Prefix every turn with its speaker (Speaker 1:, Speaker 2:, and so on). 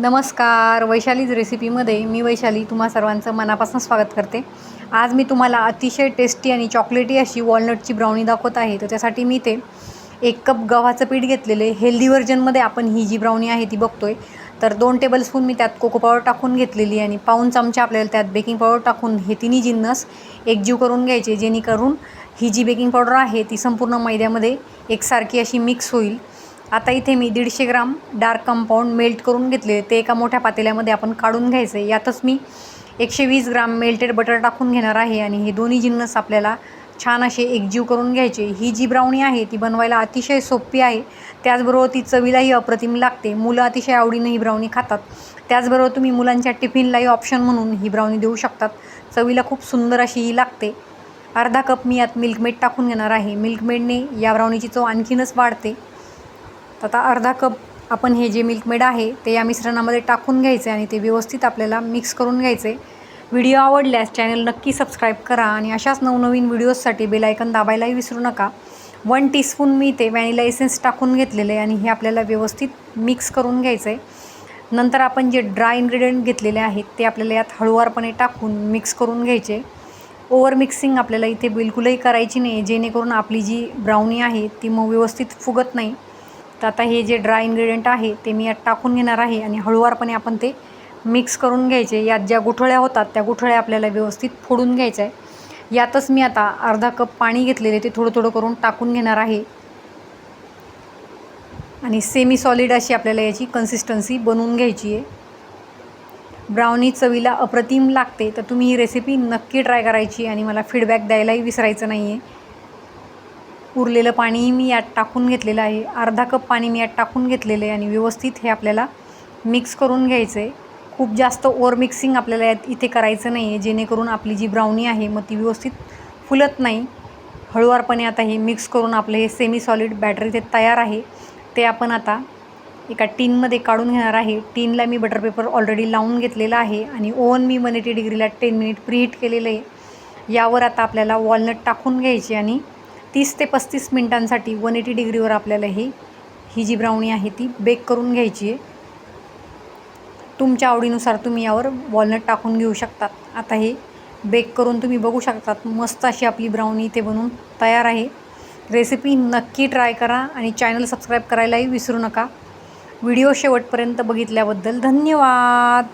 Speaker 1: नमस्कार वैशालीज रेसिपीमध्ये मी वैशाली तुम्हा सर्वांचं मनापासून स्वागत करते. आज मी तुम्हाला अतिशय टेस्टी आणि चॉकलेटी अशी वॉलनटची ब्राउनी दाखवत आहे. तर त्यासाठी मी ते एक कप गव्हाचं पीठ घेतलेले हेल्दी व्हर्जनमध्ये आपण ही जी ब्राउनी आहे ती बघतोय. तर दोन टेबलस्पून मी त्यात कोको पावडर टाकून घेतलेली आणि पाऊन चमचा आपल्याला त्यात बेकिंग पावडर टाकून हे तिन्ही जिन्नस एकजीव करून घ्यायचे. जेणेकरून ही जी बेकिंग पावडर आहे ती संपूर्ण मैद्यामध्ये एकसारखी अशी मिक्स होईल. आता इथे मी दीडशे ग्राम डार्क कंपाऊंड मेल्ट करून घेतले. ते एका मोठ्या पातेल्यामध्ये आपण काढून घ्यायचे. यातच मी एकशे वीस ग्राम मेल्टेड बटर टाकून घेणार आहे आणि हे दोन्ही जिन्नस आपल्याला छान असे एकजीव करून घ्यायचे. ही जी ब्राउनी आहे ती बनवायला अतिशय सोपी आहे. त्याचबरोबर ती चवीलाही अप्रतिम लागते. मुलं अतिशय आवडीनं ही ब्राउनी खातात. त्याचबरोबर तुम्ही मुलांच्या टिफिनलाही ऑप्शन म्हणून ही ब्राउनी देऊ शकतात. चवीला खूप सुंदर अशी ही लागते. अर्धा कप मी यात मिल्कमेड टाकून घेणार आहे. मिल्कमेडने या ब्राउनीची चव आणखीनच वाढते. तर आता अर्धा कप आपण हे जे मिल्कमेड आहे ते या मिश्रणामध्ये टाकून घ्यायचे आणि ते व्यवस्थित आपल्याला मिक्स करून घ्यायचे. व्हिडिओ आवडल्यास चॅनल नक्की सबस्क्राईब करा आणि अशाच नवनवीन व्हिडिओजसाठी बेलायकन दाबायलाही विसरू नका. वन टीस्पून मी ते व्हॅनिला एसेन्स टाकून घेतलेले आणि हे आपल्याला व्यवस्थित मिक्स करून घ्यायचं. आहे नंतर आपण जे ड्राय इन्ग्रेडियंट घेतलेले आहेत ते आपल्याला यात हळुवारपणे टाकून मिक्स करून घ्यायचे. ओव्हर मिक्सिंग आपल्याला इथे बिलकुलही करायची नाही जेणेकरून आपली जी ब्राउनी आहे ती मग व्यवस्थित फुगत नाही. तर आता हे जे ड्राय इन्ग्रेडियंट आहे ते मी यात टाकून घेणार आहे आणि हळुवारपणे आपण ते मिक्स करून घ्यायचे. यात ज्या गुठळ्या होतात त्या गुठळ्या आपल्याला व्यवस्थित फोडून घ्यायच्या आहे. यातच मी आता अर्धा कप पाणी घेतलेले ते थोडं थोडं करून टाकून घेणार आहे. आणि सेमी सॉलिड अशी आपल्याला याची कन्सिस्टन्सी बनवून घ्यायची आहे. ब्राउनी चवीला अप्रतिम लागते तर तुम्ही ही रेसिपी नक्की ट्राय करायची आणि मला फीडबॅक द्यायलाही विसरायचं नाही आहे उरलेलं पाणीही मी यात टाकून घेतलेलं आहे. अर्धा कप पाणी मी यात टाकून घेतलेलं आहे आणि व्यवस्थित हे आपल्याला मिक्स करून घ्यायचं आहे खूप जास्त ओवर मिक्सिंग आपल्याला यात इथे करायचं नाही आहे जेणेकरून आपली जी ब्राउनी आहे मग ती व्यवस्थित फुलत नाही. हळुवारपणे आता हे मिक्स करून आपलं हे सेमी सॉलिड बॅटर इथे तयार आहे. ते आपण आता एका टीनमध्ये काढून घेणार आहे. टीनला मी बटर पेपर ऑलरेडी लावून घेतलेला आहे आणि ओव्हन मी वन एटी डिग्रीला टेन मिनिट प्रीहीट केलेलं आहे. यावर आता आपल्याला वॉलनट टाकून घ्यायचे आणि तीस ते पस्तीस मिनटांसाठी वन एटी डिग्रीवर आपल्याला ही ही जी ब्राउनी आहे ती बेक करून घ्यायची आहे. तुमच्या आवडीनुसार तुम्ही यावर वॉलनट टाकून घेऊ शकतात. आता हे बेक करून तुम्ही बघू शकतात. मस्त अशी आपली ब्राउनी इथे बनवून तयार आहे. रेसिपी नक्की ट्राय करा आणि चॅनल सबस्क्राईब करायलाही विसरू नका. व्हिडिओ शेवटपर्यंत बघितल्याबद्दल धन्यवाद.